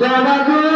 বারে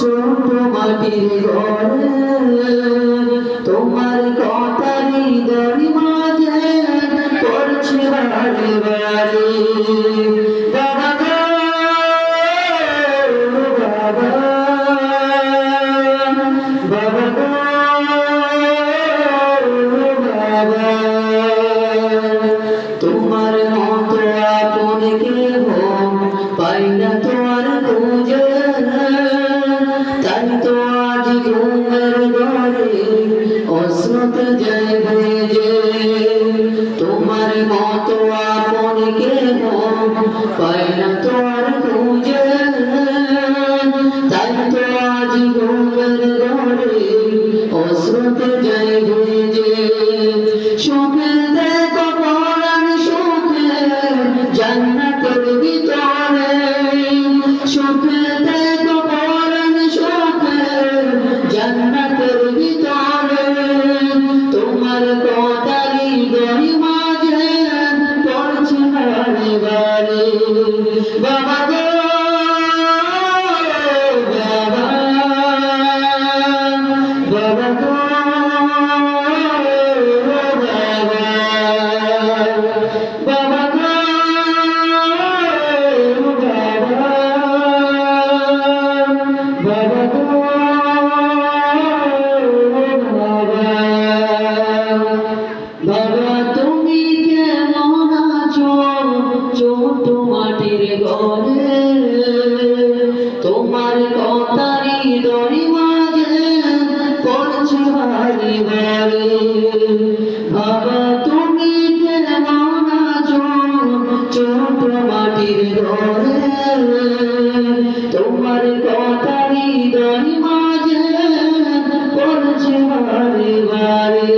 ছোট মাটির ঘরে তোমার কথা হৃদয় মাঝে পড়ছে বারে বারে বাবা গো বাবা বাবা গো বাবা তোমার মতো আপন পাই না অশ্রুত যায় বাবা ঘরে তোমার কথা হৃদয় মাঝে পড়ছে বারে বারে বাবা, তুমি কেমন আছো ছোট মাটির ঘরে। তোমার কথা হৃদয় মাঝে পড়ছে বারে বারে